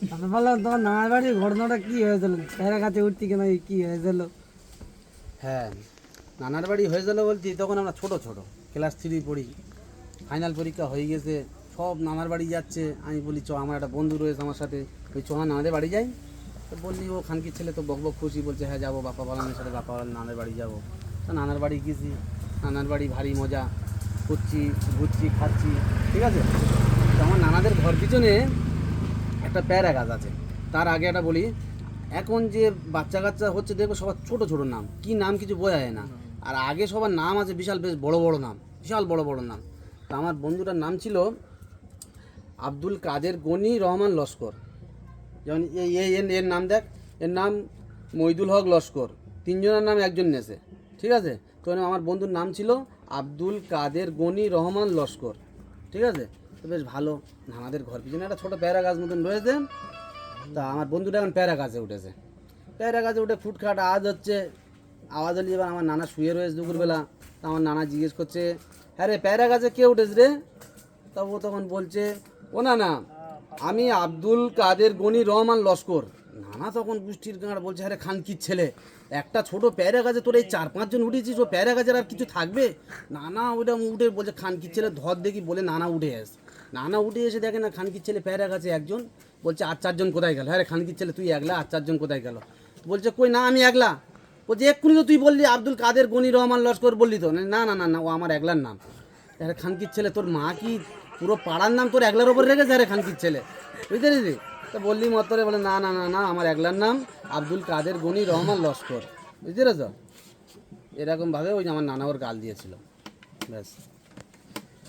আমি নানার বাড়ির ঘটনাটা কি হয়েছিল? প্যারা কাছে উঠতি কেন কি হয়েছিল? হ্যাঁ নানার বাড়ি হয়ে গেল বলছি, তখন আমরা ছোট ছোট ক্লাস থ্রি পড়ি। ফাইনাল পরীক্ষা হয়ে গেছে, সব নানার বাড়ি যাচ্ছে। আমি বলি, চ, আমার একটা বন্ধু রয়েছে আমার সাথে। ওই চ নানাদের বাড়ি যাই। তো বললি, ও খানকির ছেলে তো বক বক খুশি, বলছে হ্যাঁ যাব, বাপা বালানের সাথে, বাপা বালান নানার বাড়ি যাব। তো নানার বাড়ি গেছি, নানার বাড়ি ভারী মজা করছি ঘুরছি, খাচ্ছি, ঠিক আছে? তো আমার নানাদের ঘর পিছনে একটা প্যারা গাছ আছে। তার আগে একটা বলি, এখন যে বাচ্চা কাচ্চা হচ্ছে দেখব সবার ছোট ছোট নাম। কি নাম কিছু বোঝা যায় না। আর আগে সবার নাম আছে বিশাল, বেশ বড় বড় নাম, বিশাল বড় বড় নাম। তা আমার বন্ধুটার নাম ছিল আব্দুল কাদের গনি রহমান লস্কর। যেমন এই, এর নাম দেখ, এর নাম মইদুল হক লস্কর। তিনজনের নাম একজন নেছে, ঠিক আছে? তো আমার বন্ধুর নাম ছিল আব্দুল কাদের গনি রহমান লস্কর। ঠিক আছে? তো বেশ ভালো। আমাদের ঘর পিছনে একটা ছোটো প্যারা গাছ মতন রয়েছে। তা আমার বন্ধুটা এখন প্যারা গাছে উঠেছে। প্যারা গাছে উঠে ফুটখাট আওয়াজ হচ্ছে আওয়াজ হলে এবার আমার নানা শুয়ে রয়েছে দুপুরবেলা। তা আমার নানা জিজ্ঞেস করছে হ্যাঁ রে, প্যারা গাছে কে উঠেছে রে? তা ও তখন বলছে, ও না না আমি আব্দুল কাদের গনি রহমান লস্কর। নানা তখন পুষ্টির গাঁড় বলছে, আরে খানকির ছেলে, একটা ছোট প্যারা গাছে তোর এই চার পাঁচজন উঠেছিস, ও প্যারা গাছের আর কিছু থাকবে? নানা ওটা উঠে বলছে, খানকির ছেলে, ধর দেখি বলে নানা উঠে এস। নানা উঠে এসে দেখে না, খানকির ছেলে প্যারা গাছে একজন, বলছে, আর চারজন কোথায় গেল? হ্যাঁ খানকির ছেলে, তুই একলা, আর চারজন কোথায় গেল? বলছে, কই না, আমি একলা। বলছে, এক্ষুনি তো তুই বললি, আব্দুল কাদের, গনি, রহমান, লস্কর বললি তো? না না না না, ও আমার একলার নাম। আরে খানকির ছেলে, তোর মা কি পুরো পাড়ার নাম তোর একলার ওপর রেখেছে? আরে খানকির ছেলে। বুঝতে পেরেছি তো বললি মতরে, বলে, না না না না, আমার একলার নাম আব্দুল কাদের গনি রহমান লস্কর। বুঝতে পেরেছ? এরকমভাবে ওই আমার নানা ওর গাল দিয়েছিল। ব্যাস।